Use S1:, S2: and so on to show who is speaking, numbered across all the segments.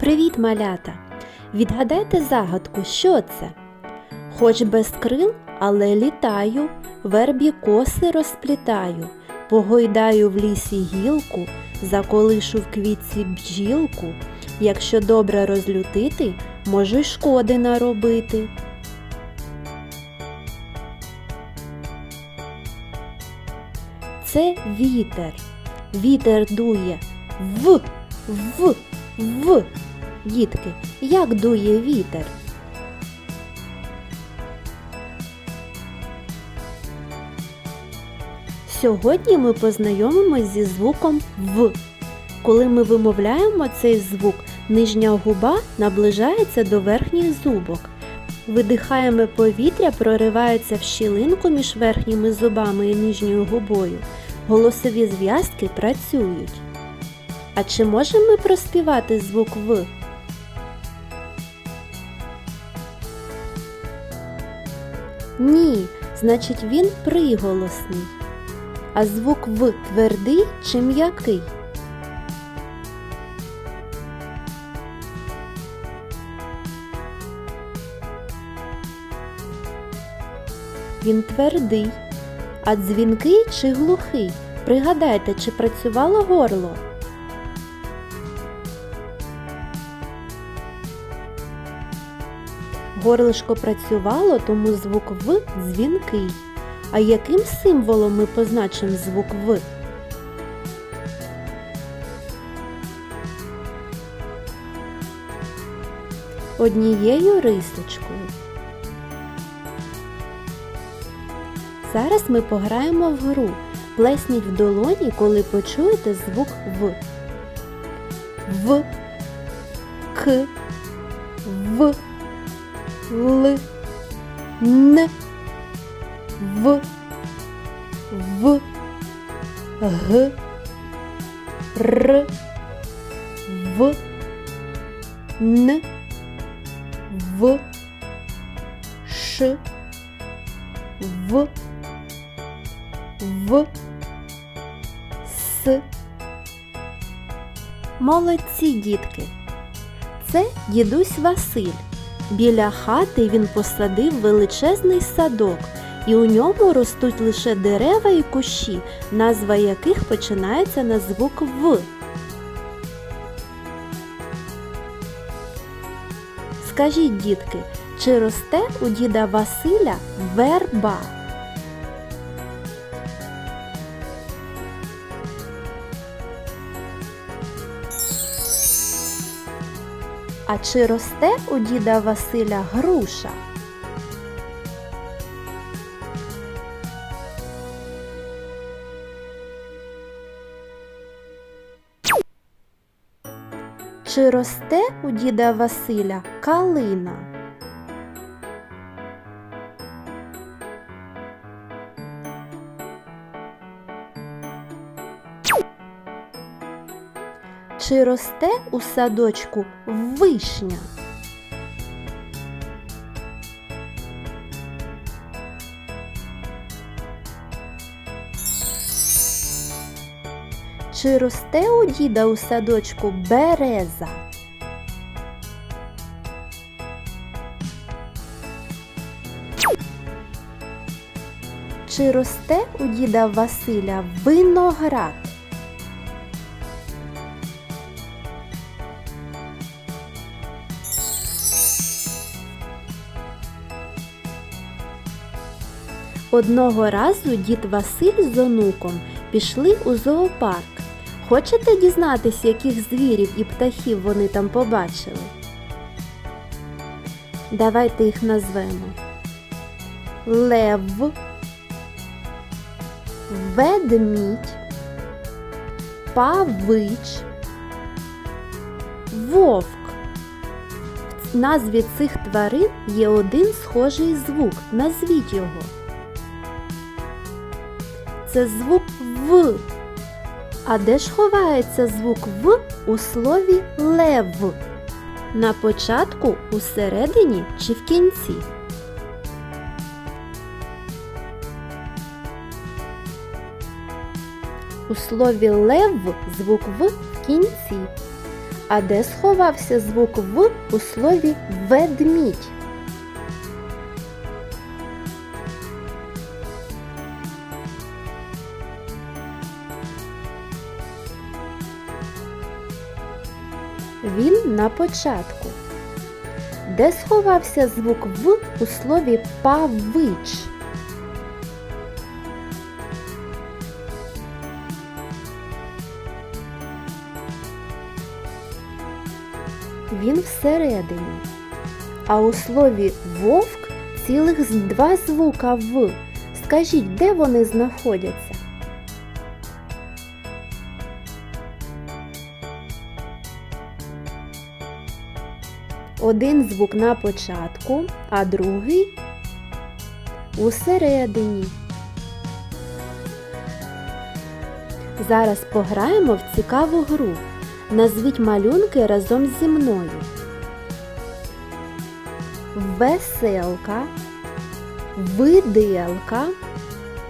S1: Привіт, малята! Відгадайте загадку, що це? Хоч без крил, але літаю, вербі коси розплітаю, погойдаю в лісі гілку, заколишу в квітці бджілку. Якщо добре розлютити, можу й шкоди наробити. Це вітер. Вітер дує в, в, в. Дітки, як дує вітер? Сьогодні ми познайомимось зі звуком В. Коли ми вимовляємо цей звук, нижня губа наближається до верхніх зубок. Видихаємо повітря, проривається в щілинку між верхніми зубами і нижньою губою. Голосові зв'язки працюють. А чи можемо ми проспівати звук В? Ні, значить він приголосний. А звук В твердий чи м'який? Він твердий. А дзвінкий чи глухий? Пригадайте, чи працювало горло? Горлишко працювало, тому звук В дзвінкий. А яким символом ми позначимо звук В? Однією рисочкою. Зараз ми пограємо в гру. Плесніть в долоні, коли почуєте звук В. В, К, В, Л, Н, В, В, Г, Р, В, Н, В, Ш, В, В, С. Молодці дітки. Це дідусь Василь. Біля хати він посадив величезний садок, і у ньому ростуть лише дерева і кущі, назва яких починається на звук В. Скажіть, дітки, чи росте у діда Василя верба? А чи росте у діда Василя груша? Чи росте у діда Василя калина? Чи росте у садочку вишня? Чи росте у діда у садочку береза? Чи росте у діда Василя виноград? Одного разу дід Василь з онуком пішли у зоопарк. Хочете дізнатися, яких звірів і птахів вони там побачили? Давайте їх назвемо. Лев, ведмідь, павич, вовк. В назві цих тварин є один схожий звук. Назвіть його. Це звук В. А де ж ховається звук В у слові лев? На початку, усередині чи в кінці? У слові лев звук в кінці. А де сховався звук В у слові ведмідь? Він на початку. Де сховався звук В у слові павич? Він всередині. А у слові вовк цілих два звука В. Скажіть, де вони знаходяться? Один звук на початку, а другий усередині. Зараз пограємо в цікаву гру. Назвіть малюнки разом зі мною. Веселка, виделка,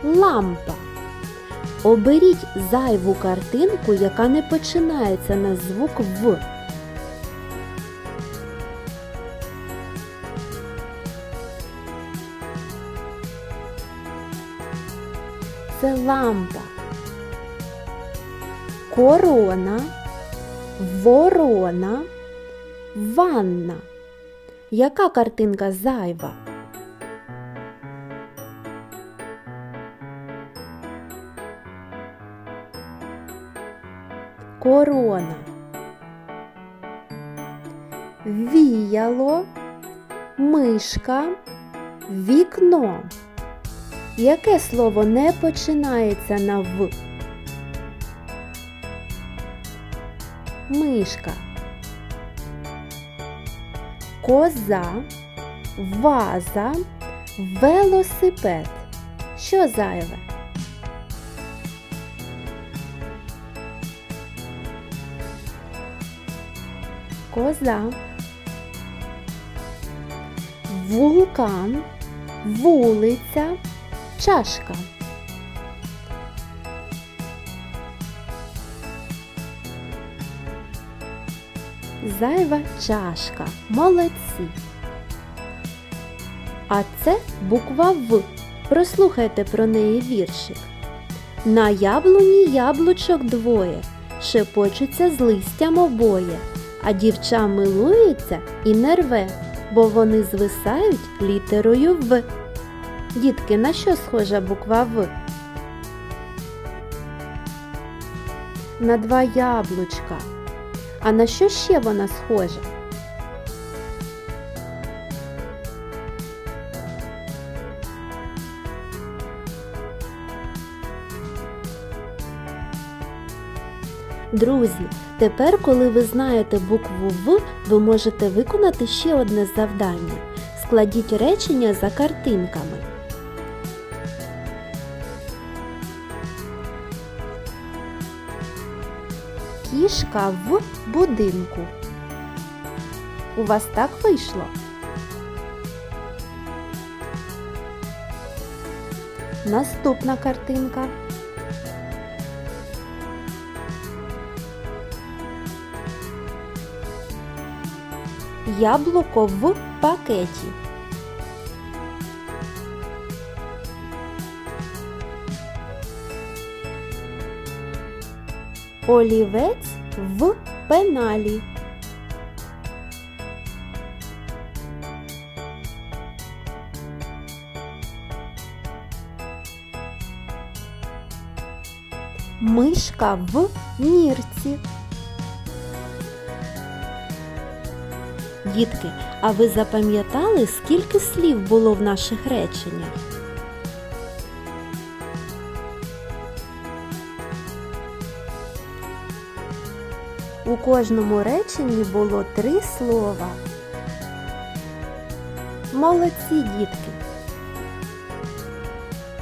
S1: лампа. Оберіть зайву картинку, яка не починається на звук В. Це лампа. Корона, ворона, ванна. Яка картинка зайва? Корона. Віяло, мишка, вікно. Яке слово не починається на В? Мишка. Коза, ваза, велосипед. Що зайве? Коза. Вулкан, вулиця, чашка. Зайва чашка. Молодці. А це буква В. Прослухайте про неї віршик. На яблуні яблучок двоє, шепочуться з листям обоє, а дівча милується і не рве, бо вони звисають літерою В. Дітки, на що схожа буква В? На два яблучка. А на що ще вона схожа? Друзі, тепер, коли ви знаєте букву В, ви можете виконати ще одне завдання. Складіть речення за картинками. Кішка в будинку. У вас так вийшло? Наступна картинка. Яблуко в пакеті. Олівець в пеналі. Мишка в нірці. Дітки, а ви запам'ятали, скільки слів було в наших реченнях? У кожному реченні було три слова. Молодці, дітки!